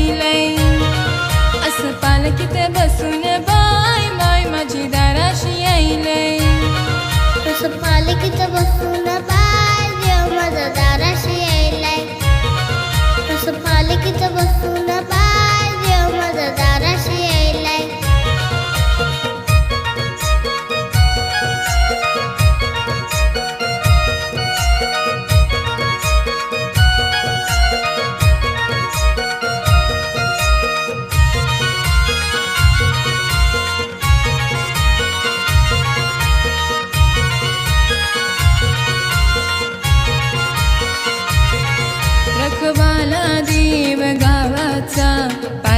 आनंद जाईलाय असं पालखीत बसून बाय माय माझी दाराशी यायलय तसं पालखीत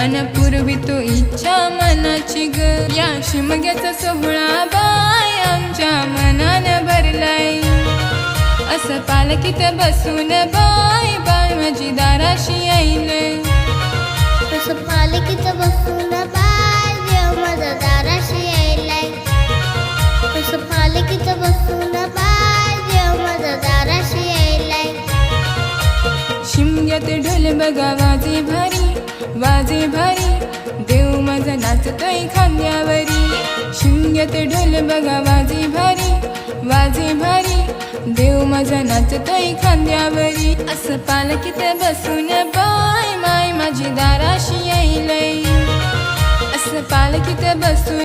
अन पूर्वी तो इच्छा मनाची ग. या शिमग्याचा सोहळा बाय आमच्या मनान भरलाय. असं पालखीत बसून बाय बाय माझी दाराशी यायलय. तसं पालखीत बसून बाय देव माझा दाराशी यायलाय. तसं पालखीत बसून बाय देव माझा दाराशी यायलाय. शिमग्यात ढोल बघा वाजे वाजे भारी देव माझा नाचतोय खांद्यावरी. शिंग्यात ढोल बघा वाजे भारी वाजे भारी देव माझा नाचतोय खांद्यावरी. असं पालकीत बसून बाय माय माझी दाराशी यायलय. असं पालकीत बसून